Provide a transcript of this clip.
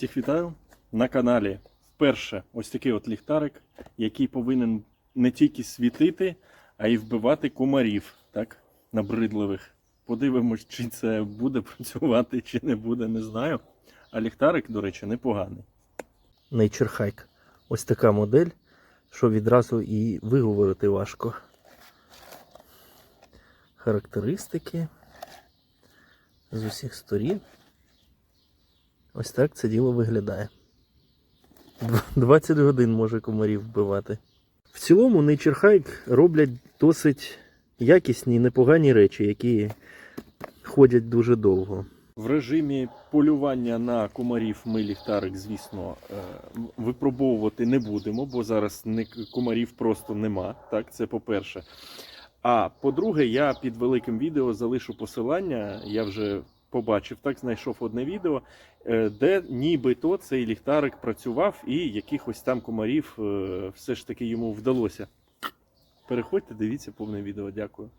Всіх вітаю на каналі. Вперше ось такий от ліхтарик, який повинен не тільки світити, а й вбивати комарів, так, набридливих. Подивимось, чи це буде працювати, чи не буде, не знаю. А ліхтарик, до речі, непоганий. Nature Hike. Ось така модель, що відразу і виговорити важко. Характеристики з усіх сторін. Ось так це діло виглядає. 20 годин може комарів вбивати. В цілому Nature Hike роблять досить якісні, непогані речі, які ходять дуже довго. В режимі полювання на комарів ми ліхтарик, звісно, е, випробовувати не будемо, бо зараз комарів просто нема. Так, це по-перше. А по-друге, я під великим відео залишу посилання. Я вже побачив, так знайшов одне відео, е, де нібито цей ліхтарик працював і якихось там комарів е, все ж таки йому вдалося. Переходьте, дивіться повне відео. Дякую.